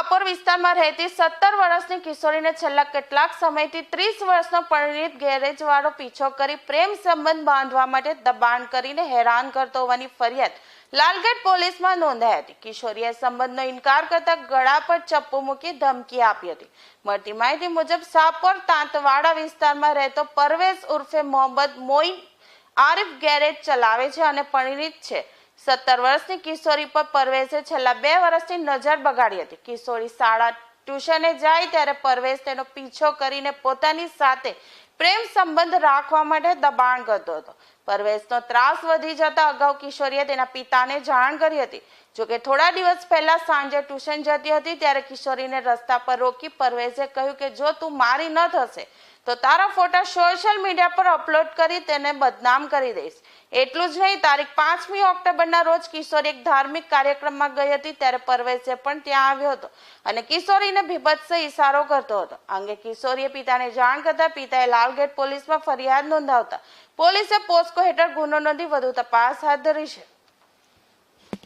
વિસ્તારમાં રહેતી સત્તર વર્ષની કિશોરીને છેલ્લા કેટલાક સમયથી ત્રીસ વર્ષનો પરિણીત ગેરેજવાળો પીછો કરી પ્રેમ સંબંધ બાંધવા માટે દબાણ કરીને હેરાન કરતો હોવાની ફરિયાદ લાલગઢ પોલીસમાં નોંધાઈ હતી. કિશોરીએ સંબંધનો ઇનકાર કરતા ગળા પર ચપ્પુ મૂકી ધમકી આપી હતી. મળતી માહિતી મુજબ સાપોર તાંતવાડા વિસ્તારમાં રહેતો પરવેઝ ઉર્ફે મોહમ્મદ મોઈન આરિફ ગેરેજ ચલાવે છે અને પરિણીત છે. સત્તર વર્ષની કિશોરી પર પરવેશે છેલ્લા બે વર્ષની નજર બગાડી હતી. કિશોરી શાળા ટ્યુશને જાય ત્યારે પરવેશ તેનો પીછો કરીને પોતાની સાથે પ્રેમ સંબંધ રાખવા માટે દબાણ કરતો હતો. પરવેશનો ત્રાસ વધી જતા અગાઉ કિશોરીએ તેના પિતાને જાણ કરી હતી. જોકે થોડા દિવસ પહેલા સાંજે ટ્યુશન જતી હતી, ત્યારે કિશોરીને રસ્તા પર રોકી પરવેશે કહ્યું કે, જો તું મારી ન થશે, તો તારા ફોટા સોશિયલ મીડિયા પર અપલોડ કરી તેને બદનામ કરી દઈશ. એટલું જ નહીં, તારીખ પાંચમી ઓક્ટોબરના રોજ કિશોરી એક ધાર્મિક કાર્યક્રમમાં ગઈ હતી, ત્યારે પરવેશે પણ ત્યાં આવ્યો હતો અને કિશોરીને બીભત્સ ઈશારો કરતો હતો. અંગે કિશોરીએ પિતાને જાણ કરતા પિતાએ લાલગેટ પોલીસમાં ફરિયાદ નોંધાવતા. પોલીસે પોસ્કો હેઠળ ગુનો નોંધી વધુ તપાસ હાથ ધરી છે.